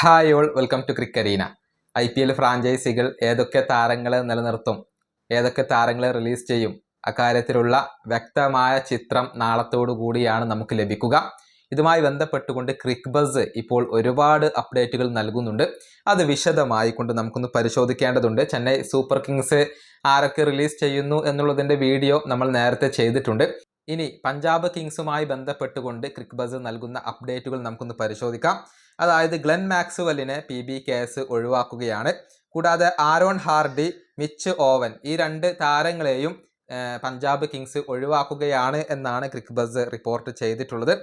Hi all welcome to Cricarena I P L ഫ്രാഞ്ചൈസികൾ ഏതൊക്കെ താരങ്ങളെ നിലനിർത്തും ഏതൊക്കെ താരങ്ങളെ റിലീസ് ചെയ്യും അക്കാര്യത്തിലുള്ള വ്യക്തമായ ചിത്രം നാളത്തോടു കൂടിയാണ് നമുക്ക് ലഭിക്കുക. ഇതുമായി ബന്ധപ്പെട്ടുകൊണ്ട് ക്രിക്ക് ബസ് ഇപ്പോൾ ഒരുപാട് അപ്ഡേറ്റുകൾ നൽകുന്നുണ്ട്. അത് വിശദമായി കൊണ്ട് നമുക്കൊന്ന് പരിശോധിക്കേണ്ടതുണ്ട്. ചെന്നൈ സൂപ്പർ കിങ്സ് ആരൊക്കെ റിലീസ് ചെയ്യുന്നു എന്നുള്ളതിന്റെ വീഡിയോ നമ്മൾ നേരത്തെ ചെയ്തിട്ടുണ്ട്. ഇനി പഞ്ചാബ് കിങ്സുമായി ബന്ധപ്പെട്ടുകൊണ്ട് ക്രിക്ക് ബസ് നൽകുന്ന അപ്ഡേറ്റുകൾ നമുക്കൊന്ന് പരിശോധിക്കാം. അതായത് ഗ്ലെൻ മാക്സ്വെല്ലിനെ പി ബി കേസ് ഒഴിവാക്കുകയാണ്. കൂടാതെ ആരോൺ ഹാർഡി മിച്ച് ഓവൻ ഈ രണ്ട് താരങ്ങളെയും പഞ്ചാബ് കിങ്സ് ഒഴിവാക്കുകയാണ് എന്നാണ് ക്രിക്ക് ബസ് റിപ്പോർട്ട് ചെയ്തിട്ടുള്ളത്.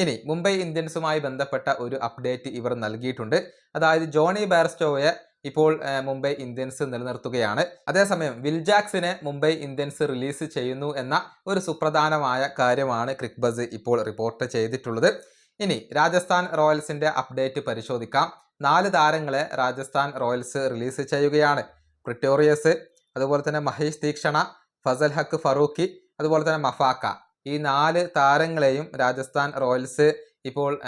ഇനി മുംബൈ ഇന്ത്യൻസുമായി ബന്ധപ്പെട്ട ഒരു അപ്ഡേറ്റ് ഇവർ നൽകിയിട്ടുണ്ട്. അതായത് ജോണി ബാർസ്റ്റോയെ ഇപ്പോൾ മുംബൈ ഇന്ത്യൻസ് നിലനിർത്തുകയാണ്. അതേസമയം വിൽജാക്സിനെ മുംബൈ ഇന്ത്യൻസ് റിലീസ് ചെയ്യുന്നു എന്ന ഒരു സുപ്രധാനമായ കാര്യമാണ് ക്രിക്ക് ബസ് ഇപ്പോൾ റിപ്പോർട്ട് ചെയ്തിട്ടുള്ളത്. ഇനി രാജസ്ഥാൻ റോയൽസിന്റെ അപ്ഡേറ്റ് പരിശോധിക്കാം. നാല് താരങ്ങളെ രാജസ്ഥാൻ റോയൽസ് റിലീസ് ചെയ്യുകയാണ്. പ്രിറ്റോറിയസ് അതുപോലെ തന്നെ മഹേഷ് തീക്ഷണ ഫസൽ ഹക്ക് ഫറൂഖി അതുപോലെ തന്നെ മഫാക്ക. ഈ നാല് താരങ്ങളെയും രാജസ്ഥാൻ റോയൽസ് ഇപ്പോൾ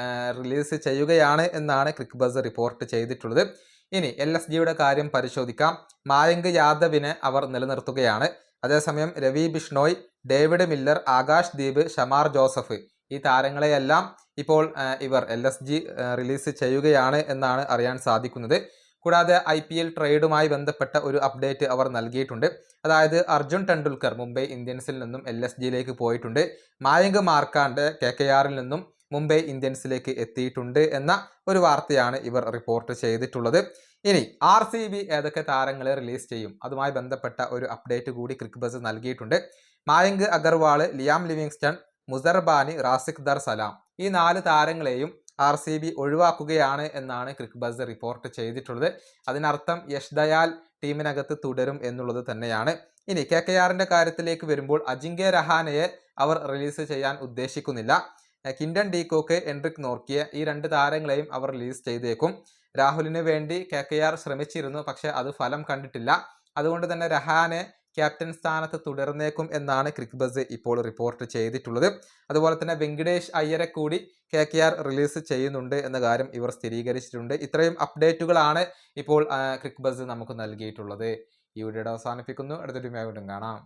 റിലീസ് ചെയ്യുകയാണ് എന്നാണ് ക്രിക്ക് ബസ് റിപ്പോർട്ട് ചെയ്തിട്ടുള്ളത്. ഇനി എൽ എസ് ജിയുടെ കാര്യം പരിശോധിക്കാം. മായങ്ക് യാദവിനെ അവർ നിലനിർത്തുകയാണ്. അതേസമയം Ravi Bishnoi David Miller Akash Deep Shamar Joseph ഈ താരങ്ങളെയെല്ലാം ഇപ്പോൾ ഇവർ എൽ എസ് ജി റിലീസ് ചെയ്യുകയാണ് എന്നാണ് അറിയാൻ സാധിക്കുന്നത്. കൂടാതെ ഐ പി എൽ ട്രേഡുമായി ബന്ധപ്പെട്ട ഒരു അപ്ഡേറ്റ് അവർ നൽകിയിട്ടുണ്ട്. അതായത് അർജുൻ ടെണ്ടുൽക്കർ മുംബൈ ഇന്ത്യൻസിൽ നിന്നും എൽ എസ് ജിയിലേക്ക് പോയിട്ടുണ്ട്. മായങ്ക് മാർക്കാണ്ട് കെ കെ ആറിൽ നിന്നും മുംബൈ ഇന്ത്യൻസിലേക്ക് എത്തിയിട്ടുണ്ട് എന്ന ഒരു വാർത്തയാണ് ഇവർ റിപ്പോർട്ട് ചെയ്തിട്ടുള്ളത്. ഇനി ആർ സി ബി ഏതൊക്കെ താരങ്ങളെ റിലീസ് ചെയ്യും? അതുമായി ബന്ധപ്പെട്ട ഒരു അപ്ഡേറ്റ് കൂടി ക്രിക്ക് ബസ് നൽകിയിട്ടുണ്ട്. Mayank Agarwal Liam Livingstone Muzarabani Rasikh Dar Salam. ഈ നാല് താരങ്ങളെയും ആർ സി ബി ഒഴിവാക്കുകയാണ് എന്നാണ് ക്രിക്ക് ബസ് റിപ്പോർട്ട് ചെയ്തിട്ടുള്ളത്. അതിനർത്ഥം യഷ് ദയാൽ ടീമിനകത്ത് തുടരും എന്നുള്ളത് തന്നെയാണ്. ഇനി കെ കെ ആറിന്റെ കാര്യത്തിലേക്ക് വരുമ്പോൾ അജിങ്ക്യ രഹാനയെ അവർ റിലീസ് ചെയ്യാൻ ഉദ്ദേശിക്കുന്നില്ല. കിൻഡൻ ഡീകോക്ക് എൻട്രിക് നോർക്കിയ ഈ രണ്ട് താരങ്ങളെയും അവർ റിലീസ് ചെയ്തേക്കും. രാഹുലിന് വേണ്ടി കെ കെ ആർ ശ്രമിച്ചിരുന്നു പക്ഷേ അത് ഫലം കണ്ടിട്ടില്ല. അതുകൊണ്ട് തന്നെ രഹാനെ ക്യാപ്റ്റൻ സ്ഥാനത്ത് തുടർന്നേക്കും എന്നാണ് ക്രിക്ക് ബസ് ഇപ്പോൾ റിപ്പോർട്ട് ചെയ്തിട്ടുള്ളത്. അതുപോലെ തന്നെ വെങ്കടേഷ് അയ്യരെ കൂടി കെ റിലീസ് ചെയ്യുന്നുണ്ട് എന്ന കാര്യം ഇവർ സ്ഥിരീകരിച്ചിട്ടുണ്ട്. ഇത്രയും അപ്ഡേറ്റുകളാണ് ഇപ്പോൾ ക്രിക്ക് ബസ് നമുക്ക് നൽകിയിട്ടുള്ളത്. ഈ വീഡിയോ അവസാനിപ്പിക്കുന്നു. അടുത്തൊരു വീണ്ടും കാണാം.